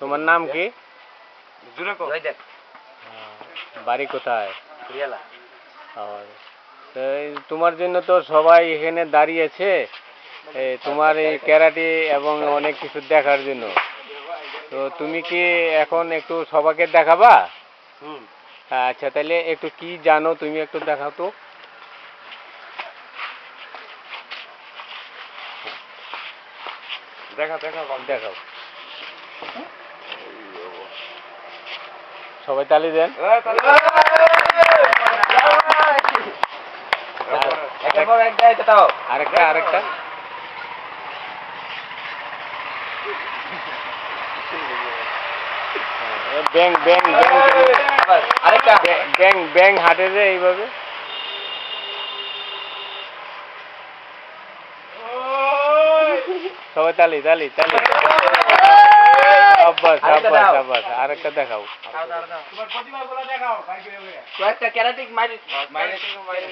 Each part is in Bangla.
তোমার নাম কি? জয়দেব বাড়ি কোথায়? তোমার জন্য তো সবাই এখানে দাঁড়িয়েছে এই তোমার এই ক্যারাটে এবং অনেক কিছু দেখার জন্য। তো তুমি কি এখন একটু সবাইকে দেখাবা? হুম। আচ্ছা তাহলে একটু কি জানো তুমি একটু দেখাও তো। দেখা দেখা দেখাও। সবাই তালি দেন। আরেকটা আরেকটা। হ্যাঁ, ব্যাং ব্যাং ব্যাং। আবার আরেকটা। ব্যাং ব্যাং হাঁটে যে এইভাবে। সবাই তালি তালি তালি। আব্বাস আরেকটা আব্বাস দাও। আব্বাস আরেকটা দেখাও কয়েকটা ক্যারাটিক মাইরি মাইরি মাইরি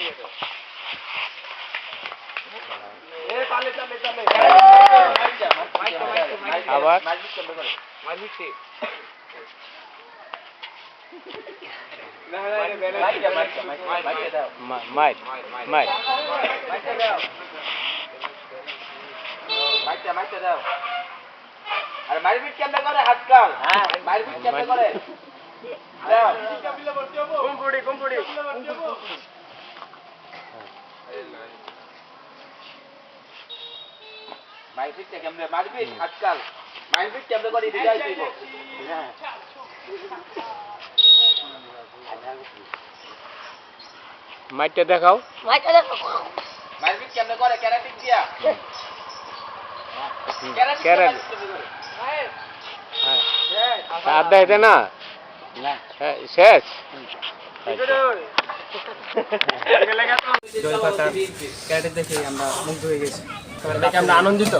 এ তালে তালে তালে আবার? মাইরি চলবে করে মাইরি সে মাইরি মাইরি মাইরি দাও মারপিট কেমনে করে হাতকাল? হ্যাঁ। মারপিট কেমনে করে? দাও। কুমকুড়ি কুমকুড়ি মারপিট কেমনে? মারপিট হাতকাল। মারপিট কেমনে করে দিদাই দিব হ্যাঁ মাইকটা দেখাও। মারপিট কেমনে করে? ক্যারাটিক দিয়া। ক্যারাটিক ক্যারেট কেমনে করে হ্যাঁ হ্যাঁ আর দেখাইতে না? হ্যাঁ, শেষ। জয় পাতার ক্যারেটে দেখে আমরা মুগ্ধ হয়ে গেছি। দেখে আমরা আনন্দিত?